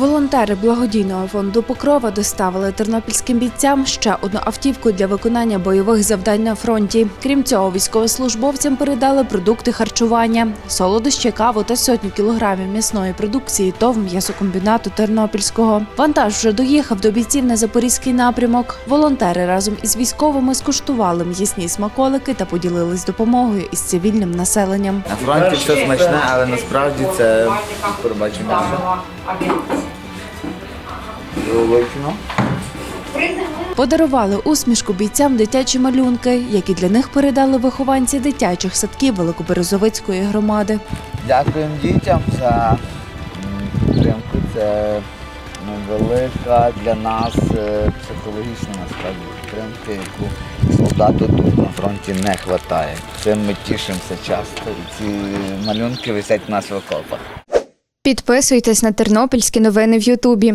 Волонтери благодійного фонду Покрова доставили тернопільським бійцям ще одну автівку для виконання бойових завдань на фронті. Крім цього, військовослужбовцям передали продукти харчування, солодощі, каву та сотню кілограмів м'ясної продукції ТОВ м'ясокомбінату Тернопільського. Вантаж вже доїхав до бійців на запорізький напрямок. Волонтери разом із військовими скуштували м'ясні смаколики та поділились допомогою із цивільним населенням. На фронті все смачне, але насправді це перебачення. Подарували усмішку бійцям дитячі малюнки, які для них передали вихованці дитячих садків Великоберезовицької громади. Дякуємо дітям за підтримку. Це ну, велика для нас е, психологічна насправді підтримка, яку солдату тут на фронті не вистачає. Цим ми тішимося часто. І ці малюнки висять у нас в окопах. Підписуйтесь на тернопільські новини в Ютубі.